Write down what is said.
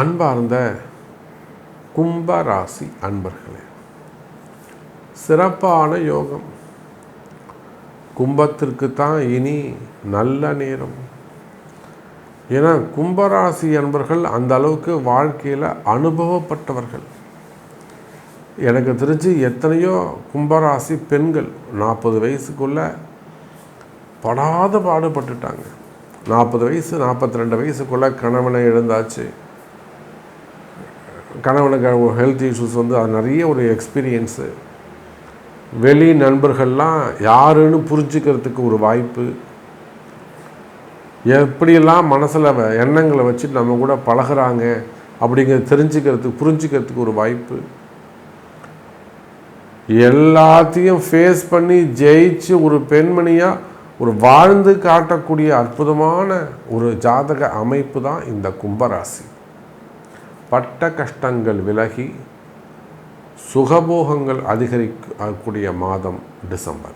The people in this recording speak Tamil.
அன்பார்ந்த கும்பராசி அன்பர்களே சிறப்பான யோகம். கும்பத்திற்கு தான் இனி நல்ல நேரம். ஏன்னா கும்பராசி அன்பர்கள் அந்த அளவுக்கு வாழ்க்கையில் அனுபவப்பட்டவர்கள். எனக்கு தெரிஞ்சு எத்தனையோ கும்பராசி பெண்கள் நாற்பது வயசுக்குள்ளே படாத பாடுபட்டுட்டாங்க. நாற்பது வயசு நாற்பத்தி ரெண்டு வயசுக்குள்ளே கணவனை எழுந்தாச்சு. கணவனுக்கு ஹெல்த் இஷ்யூஸ் வந்து அது நிறைய ஒரு எக்ஸ்பீரியன்ஸு வெளி நண்பர்கள்லாம் யாருன்னு புரிஞ்சுக்கிறதுக்கு ஒரு வாய்ப்பு. எப்படியெல்லாம் மனசில் எண்ணங்களை வச்சுட்டு நம்ம கூட பழகுறாங்க அப்படிங்கிறத தெரிஞ்சுக்கிறதுக்கு புரிஞ்சுக்கிறதுக்கு ஒரு வாய்ப்பு. எல்லாத்தையும் ஃபேஸ் பண்ணி ஜெயிச்சு ஒரு பெண்மணியாக ஒரு வாழ்ந்து காட்டக்கூடிய அற்புதமான ஒரு ஜாதக அமைப்பு தான் இந்த கும்பராசி. பட்ட கஷ்டங்கள் விலகி சுகபோகங்கள் அதிகரிக்கக்கூடிய மாதம் டிசம்பர்.